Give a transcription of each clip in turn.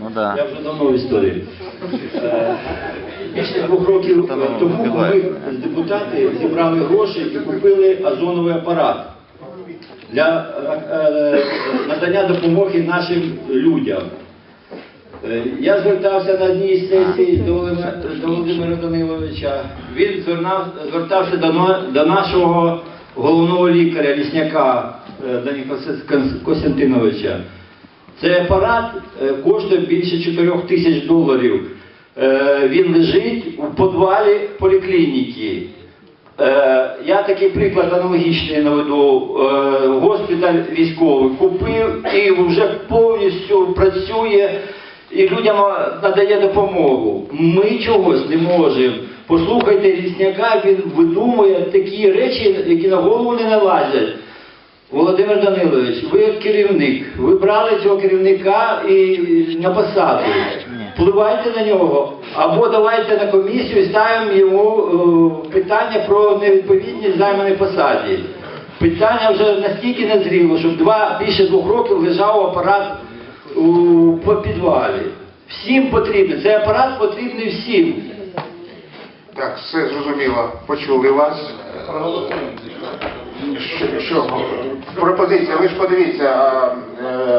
Ну да. Я вже давно в історії. Більше двох років ну, тому ми депутати зібрали гроші і купили озоновий апарат для е, е, надання допомоги нашим людям. Е, Я звертався на одній з сесій до Володимира- Даниловича. Він звертався до, нашого головного лікаря, лісняка Дані Кос- Костянтиновича. Цей апарат е, коштує більше 4 тисяч доларів. Е, Він лежить у підвалі поліклініки. Е, Я такий приклад аналогічний наведу. Госпіталь військовий купив і вже повністю працює і людям надає допомогу. Ми чогось не можемо. Послухайте лісняка, він видумує такі речі, які на голову не налазять. Володимир Данилович, ви як керівник, ви брали цього керівника і на посаду. Впливайте на нього, або давайте на комісію і ставимо йому е, питання про невідповідність займаній посаді. Питання вже настільки незріло, щоб два, більше двох років лежав апарат у по підвалі. Всім потрібен. Цей апарат потрібний всім. Так, все зрозуміло. Почули вас. Що, що? Пропозиція, ви ж подивіться, е,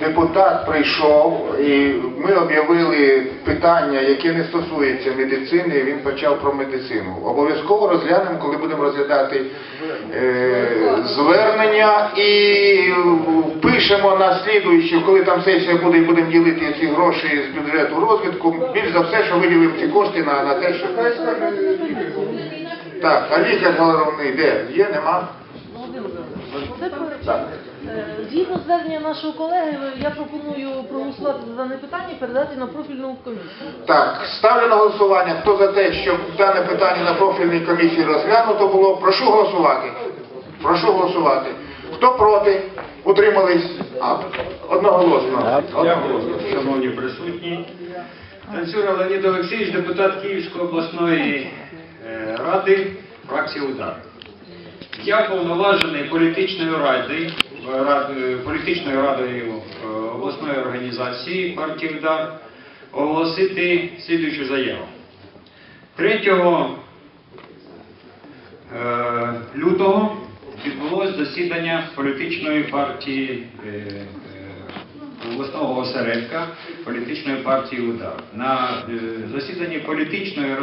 депутат прийшов і ми об'явили питання, яке не стосується медицини, і він почав про медицину. Обов'язково розглянемо, коли будемо розглядати е, звернення і пишемо на слідуючу, коли там сесія буде і будемо ділити ці гроші з бюджету розвитку, більш за все, що виділимо ці кошти на те, що... Так, а лікар головний де? Є, нема? Володимир, це Так. Е, Згідно звернення нашого колеги, я пропоную проголосувати за дане питання і передати на профільну комісію. Так, ставлю на голосування. Хто за те, щоб дане питання на профільній комісії розглянуто було, прошу голосувати. Прошу голосувати. Хто проти? Утримались? А, одноголосно. Одноголосно. Шановні присутні, Танцюра Леонід Олексійович, депутат Київської обласної ради, фракція «Удар». Я повноважений політичною радою, е, рад- політичною радою е, обласної організації партії «Удар» оголосити слідуючу заяву. 3 е, лютого відбулось засідання політичної партії е, е, обласного осередка політичної партії Удар. На е, засіданні політичної е,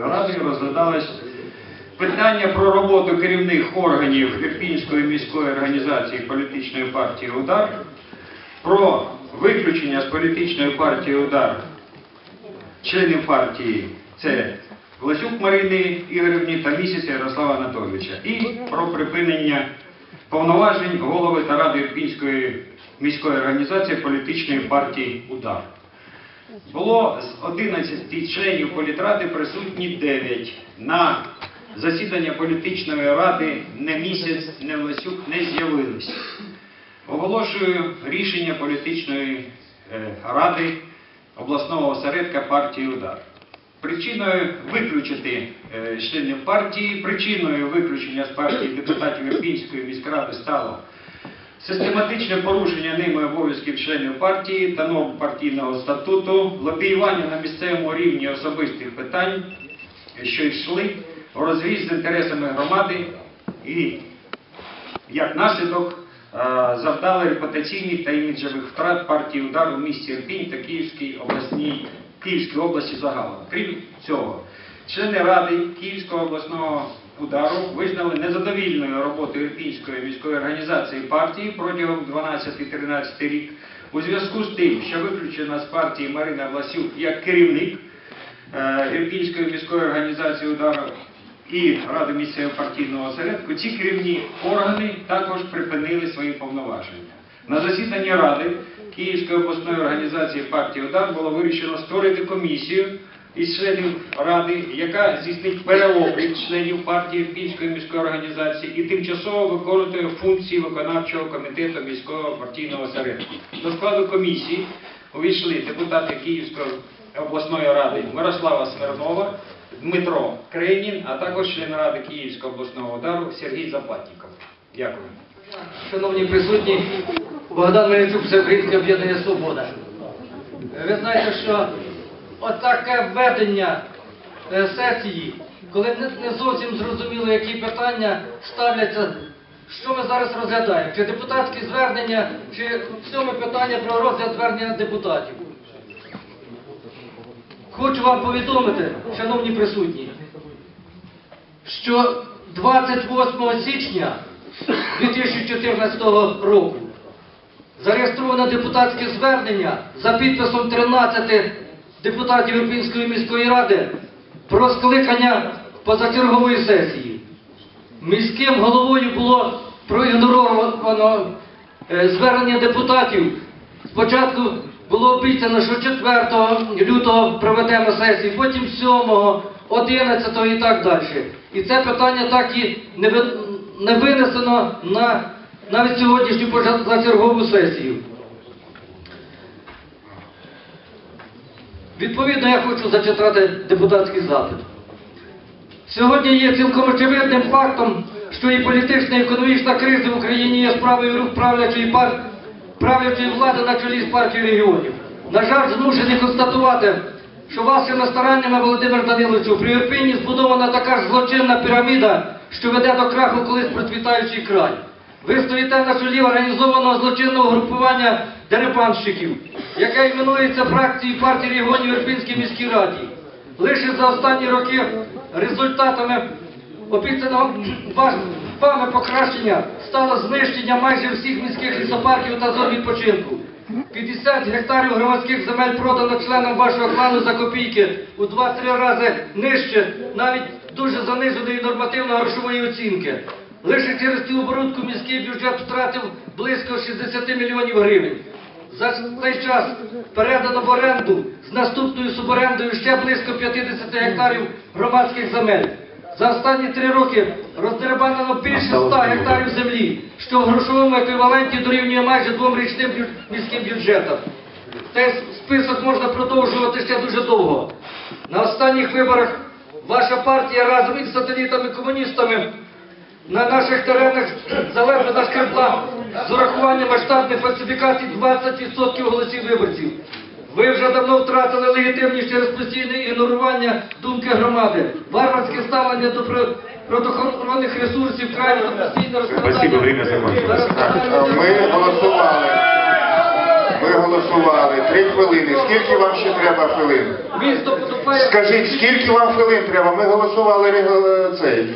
ради розглядалось питання про роботу керівних органів Ірпінської міської організації політичної партії Удар, про виключення з політичної партії Удар членів партії це Власюк Марини Ігорівні та місяця Ярослава Анатолійовича і про припинення повноважень голови та ради Ірпінської міської організації політичної партії Удар. Було з 11 членів політради присутні 9. На засідання політичної ради не місяць, не Власюк не з'явились. Оголошую рішення політичної е, ради обласного осередка партії Удар. Причиною виключити е, членів партії, причиною виключення з партії депутатів Ірпінської міськради стало систематичне порушення ними обов'язків членів партії та норм партійного статуту, лобіювання на місцевому рівні особистих питань, що йшли у розріз з інтересами громади і як наслідок е, завдали репутаційних та іміджевих втрат партії удар у місті Ірпінь та Київській обласній Київській області загалом. Крім цього, члени ради Київського обласного удару визнали незадовільною роботою Ірпінської міської організації партії протягом 12-13 рік у зв'язку з тим, що виключена з партії Марина Власюк як керівник е, Ірпінської міської організації удару і Ради місцевого партійного осередку, ці керівні органи також припинили свої повноваження. На засіданні Ради Київської обласної організації партії Удар було вирішено створити комісію із членів Ради, яка здійснить переоблік членів партії Ірпінської міської організації і тимчасово виконує функції виконавчого комітету міського партійного осередку. До складу комісії увійшли депутати Київської обласної ради Мирослава Смирнова, Дмитро Крейнін, а також член ради Київського обласного удару Сергій Заплатніков. Дякую. Шановні присутні, Богдан Мельничук, Всеукраїнське об'єднання Свобода. Ви знаєте, що отаке ведення е, сесії, коли не, зовсім зрозуміло, які питання ставляться, що ми зараз розглядаємо? Чи депутатські звернення, чи сьоме питання про розгляд звернення депутатів? Хочу вам повідомити, шановні присутні, що 28 січня 2014 року зареєстровано депутатське звернення за підписом 13 депутатів Ірпінської міської ради про скликання позачергової сесії. Міським головою було проігноровано е, звернення депутатів. Спочатку було обіцяно, що 4 лютого проведемо сесію, потім 7, 11 і так далі. І це питання так і не винесено на навіть сьогоднішню позачергову сесію. Відповідно, я хочу зачитати депутатський запит. Сьогодні є цілком очевидним фактом, що і політична, і економічна криза в Україні є справою рук правлячої пар... правлячої влади на чолі з партією регіонів. На жаль, змушений констатувати, що вашими стараннями, Володимир Даниловичу, при Ірпіні збудована така ж злочинна піраміда, що веде до краху колись процвітаючий край. Ви стоїте на чолі організованого злочинного групування дерибанщиків, яке іменується фракцією партії регіонів Ірпінській міській раді. Лише за останні роки результатами обіцяного вами покращення стало знищення майже всіх міських лісопарків та зон відпочинку. 50 гектарів громадських земель продано членам вашого клану за копійки у 2-3 рази нижче, навіть дуже заниженої нормативно-грошової оцінки. Лише через цю оборудку міський бюджет втратив близько 60 мільйонів гривень. За цей час передано в оренду з наступною суборендою ще близько 50 гектарів громадських земель. За останні три роки роздербанено більше 100 гектарів землі, що в грошовому еквіваленті дорівнює майже двом річним міським бюджетам. Цей список можна продовжувати ще дуже довго. На останніх виборах ваша партія разом із сателітами-комуністами на наших теренах залежно нашкребла з урахуванням масштабних фальсифікацій 20% голосів виборців. Ви вже давно втратили легітимність через постійне ігнорування думки громади, варварське ставлення до при- природоохоронних ресурсів, краю та постійне. Так, Ми голосували. Ми голосували. Три хвилини. Скільки вам ще треба хвилин? Скажіть, скільки вам хвилин треба? Ми голосували цей.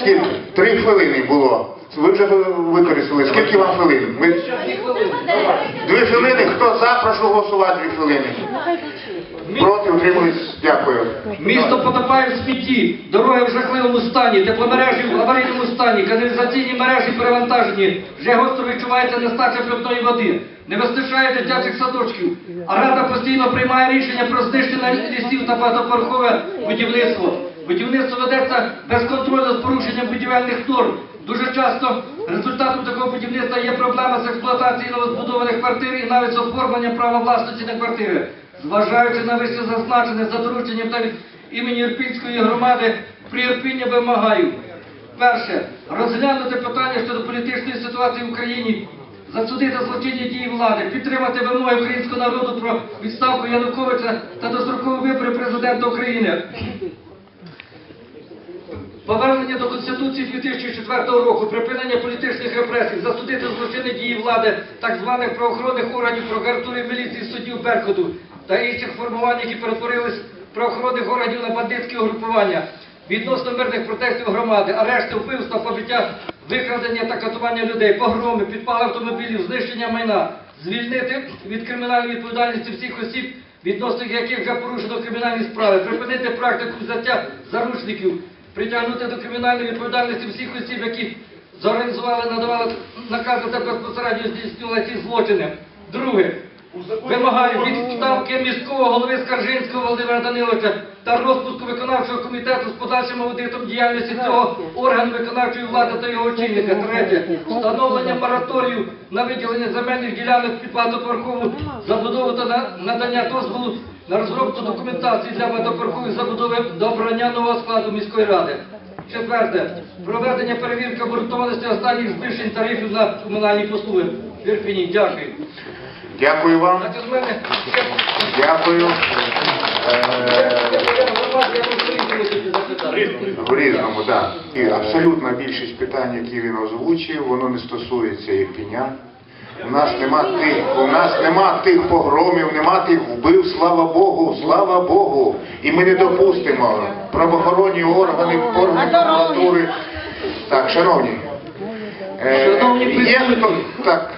Скільки? Три хвилини було. Ви вже використали. Скільки вам хвилин? Ми... Дві хвилини. Хто за, прошу голосувати дві хвилини. Проти, утримуюсь. Дякую. Місто потопає в смітті, дороги в жахливому стані, тепломережі в аварійному стані, каналізаційні мережі перевантажені, вже гостро відчувається нестача питної води, не вистачає дитячих садочків, а рада постійно приймає рішення про знищення лісів та багатоповерхове будівництво. Будівництво ведеться безконтрольно з порушенням будівельних норм. Дуже часто результатом такого будівництва є проблема з експлуатацією новозбудованих квартир і навіть з оформленням права власності на квартири. Зважаючи на вище зазначене за дорученням та імені Ірпінської громади, при Ірпінні вимагаю. Перше, розглянути питання щодо політичної ситуації в Україні, засудити злочинні дії влади, підтримати вимоги українського народу про відставку Януковича та дострокові вибори президента України. Повернення до Конституції 2004 року, припинення політичних репресій, засудити злочинні дії влади, так званих правоохоронних органів прокуратури, міліції, суддів Беркуту та інших формувань, які перетворились правоохоронних органів на бандитські угрупування, відносно мирних протестів громади, арешти, вбивства, побиття, викрадення та катування людей, погроми, підпали автомобілів, знищення майна, звільнити від кримінальної відповідальності всіх осіб, відносно яких вже порушено кримінальні справи, припинити практику взяття заручників, притягнути до кримінальної відповідальності всіх осіб, які зорганізували, надавали накази та безпосередньо здійснювали ці злочини. Друге. Вимагаю відставки міського голови Скаржинського Володимира Даниловича та розпуску виконавчого комітету з подальшим аудитом діяльності цього органу виконавчої влади та його очільника. Третє. Встановлення мораторію на виділення земельних ділянок під багатоповерхову забудову та на- надання дозволу на розробку документації для багатоповерхової забудови до обрання нового складу міської ради. Четверте. Проведення перевірки обґрунтованості останніх збільшень тарифів на комунальні послуги. в Ірпіні. Дякую. Дякую вам. Дякую. Е. В різному, так. І абсолютна більшість питань, які він озвучив, воно не стосується Ірпіня. У нас нема тих, у нас нема тих погромів, нема тих вбив, слава Богу, слава Богу. І ми не допустимо правоохоронні органи, органи прокуратури. Так, шановні. е, є хто так,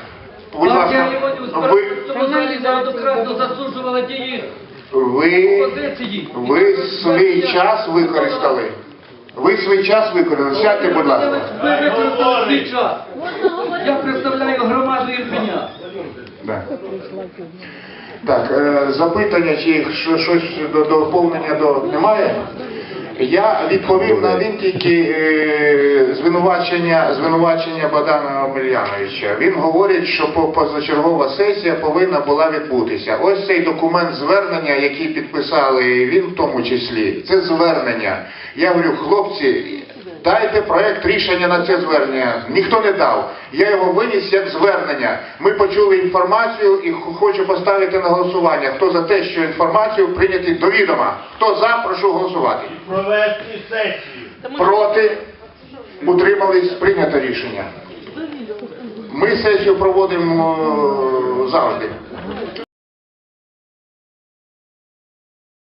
будь ласка, ви, засуджувала дії ви. Ви свій час використали. Ви свій час використали. Сядьте, будь ласка. Я представляю Да. Так, е, запитання чи що- щось до доповнення до немає? Я відповів на один тільки е, звинувачення, звинувачення Богдана Омельяновича. Він говорить, що по- позачергова сесія повинна була відбутися. Ось цей документ звернення, який підписали він в тому числі. Це звернення. Я говорю, хлопці, Дайте проект рішення на це звернення. Ніхто не дав. Я його виніс як звернення. Ми почули інформацію і хочу поставити на голосування. Хто за те, що інформацію прийняти до відома? Хто за, прошу голосувати. провести сесію. Проти утримались прийнято рішення. Ми сесію проводимо е, завжди.